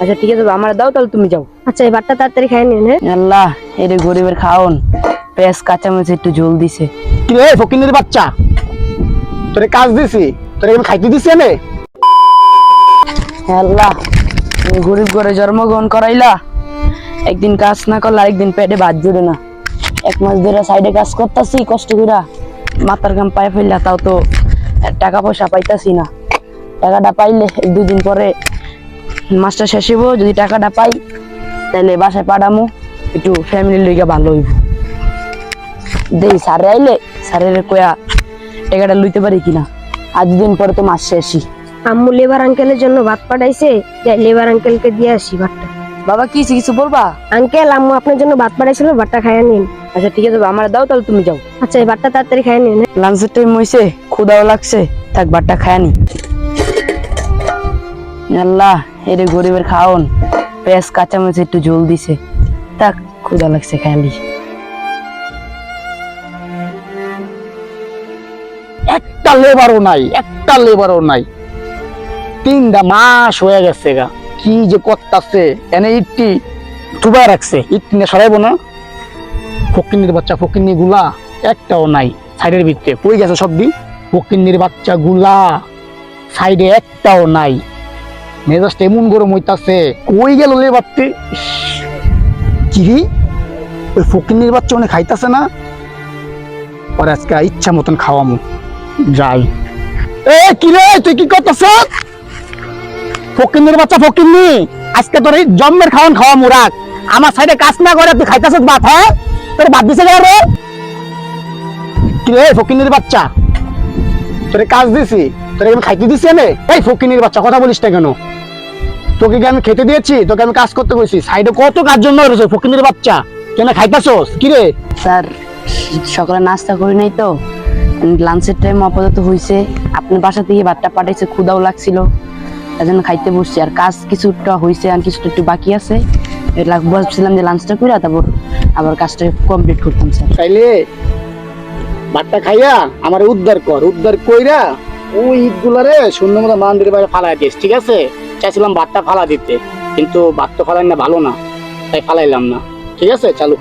আচ্ছা ঠিক আছে আমার দাও তাহলে তুমি যাও। আচ্ছা এই ভাতটা তাড়াতাড়ি খাই নিন হ্যাঁ আল্লাহ এর গরিবের খাওন। পেঁয়াজ কাঁচামরিচ একটু ঝোল দিছে। কি রে ফকিনের বাচ্চা? তোরে কাজ দিছি তোরে আমি খাইতে দিছি হে আল্লাহ গরিব করে জন্মগ্রহণ করাইলা একদিন কাজ না করলে আরেকদিন পেটে ভাত জুড়ে না। এক মাস ধরে সাইডে কাজ করতেছি কষ্ট কইরা মাথার ঘাম পায়ে ফেললা তাও তো টাকা পয়সা পাইতাছি না। টাকাটা পাইলে এক দুই পরে মাসটা শেষ হইব যদি টাকাটা পাই তাহলে বাসায় পাঠামো। একটু ফ্যামিলির লিগে ভালো হইব। দেই স্যারে আইলে স্যারের কয়া টাকাটা লইতে পারি কিনা? আজ দিন পরে তো মাস শেষই। আম্মু লেবার আঙ্কেলের জন্য ভাত পাঠাইছে লেবার আঙ্কেলকে দিয়ে আসি ভাতটা। বাবা কি? কিছু বলবা? আঙ্কেল আম্মু আপনার জন্য ভাত পাঠাইছিল ভাতটা খাইয়া নিন। আচ্ছা ঠিক আছে আমার দাও তাহলে তুমি যাও। আচ্ছা এই ভাতটা তাড়াতাড়ি খাই নিন হ্যাঁ? লাঞ্চের টাইম হইছে ক্ষুদাও লাগছে থাক বাটটা খায়ানি আল্লাহ এর গরিবের খাওন, পেঁয়াজ, কাঁচামরিচ একটু ঝোল দিছে। থাক ক্ষুদা লাগছে খায়ালি একটা লেবারও নাই, একটা লেবারও নাই। তিনটা মাস হয়ে গেছে গা, কি যে করতাছে, এনে ইটটি ডুবাই রাখছে। ইট নিয়ে সরাইবো না। ফকিন্নির বাচ্চা ফকিন্নি গুলা একটাও নাই, সাইডের ভিতরে। পড়ে গেছে সব দিন ফকিন্নির বাচ্চা গুলা সাইডে একটাও নাই। মেজাজটা এমন গরম হইতাছে। কই গেল লেবারতে কিরি ওই ফকিন্নির বাচ্চা অনেক খাইতাছে না? পরে আজকে ইচ্ছা মতন খাওয়ামু। যাই। এ, কি রে? তুই কি করতেছ? ফকিন্নির বাচ্চা ফকিন্নি, আজকে তোর এই জম্মের খাওয়ান খাওয়া মুরাক আমার সাইডে কাজ না করে তুই খাইতেছ ভাত হ্যাঁ? তোর ভাত দিছে কেন রে কি রে ফকিন্নির বাচ্চা? তোরে কাজ দিছি, তোরে আমি খাইতে দিছি এনে? এই ফকিন্নির বাচ্চা, কথা বলিস না কেন? তোকে কি আমি খেতে দিয়েছি? তোকে আমি কাজ করতে কইছি সাইডে কত কাজ জন্য রয়েছে ফকিন্নির বাচ্চা। কেন খাইতেছস? কি রে? স্যার সকালে নাস্তা করি নাই তো। লাঞ্চের টাইম আপাতত হইছে। আপনি বাসা থেকে ভাতটা পাঠাইছে ক্ষুদাও লাগছিল। তার জন্য খাইতে বসছি। আর কাজ কিছুটা হইছে আর কিছুটা একটু বাকি আছে। লাগ ভাবছিলাম যে লাঞ্চটা করে তারপর আবার কাজটা কমপ্লিট করতাম স্যার। তাইলে ভাতটা খাইয়া আমার উদ্ধার কর। উদ্ধার কইরা ওই ইটগুলারে সুন্দর মতো মন্দিরের বাইরে ফালাই দিস ঠিক আছে? চাইছিলাম ভাতটা ফালা দিতে কিন্তু ভাত তো ফালাই না ভালো না তাই ফালাইলাম না। ঠিক আছে চালু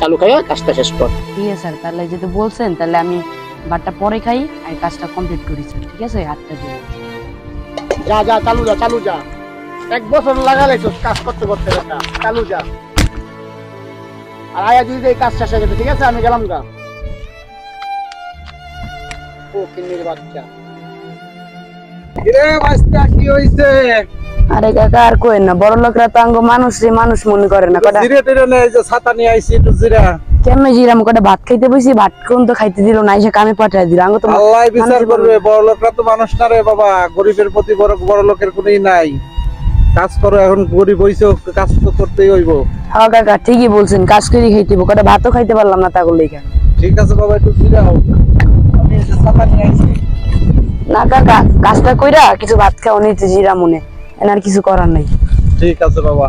চালু খাইয়া কাজটা শেষ কর। ঠিক আছে স্যার তাহলে যেহেতু বলছেন তাহলে আমি ভাতটা পরে খাই আর কাজটা কমপ্লিট করি স্যার। ঠিক আছে আটটা দিন যা যা চালু যা চালু যা। এক বছর লাগালাইছো কাজ করতে করতে বেটা চালু যা। আর আয়া যদি এই কাজ শেষ হয়ে গেছে ঠিক আছে আমি গেলাম গা। ও কিন্নির বাচ্চা। কিরে কি হইছে? আরে কাকা আর কোয়েন না বড় লোকরা তো আঙ্গ মানুষ রে মানুষ মনে করে না কটা জিরে টিরে এই যে ছাতা নিয়ে আইছি একটু জিরা। কেমনে জিরাম কটা ভাত খাইতে বসি ভাত কোন তো খাইতে দিল না এসে কামে পাঠাই দিল আঙ্গ তো আল্লাহ বিচার করবে বড় লোকরা তো মানুষ না রে বাবা গরিবের প্রতি বড় বড় লোকের কোনই নাই। কাজ করো এখন গরিব হইছে কাজ তো করতেই হইব। হ্যাঁ কাকা ঠিকই বলছেন কাজ করে খাইতে হইবো, কটা ভাতও খাইতে পারলাম না তা করলে কেন ঠিক আছে বাবা একটু জিরা হোক আমি যে ছাতা নিয়ে আইছি। না কাকা কাজটা কইরা কিছু ভাত খাওয়া নিতে জিরা মনে। এনার কিছু করার নেই। ঠিক আছে বাবা।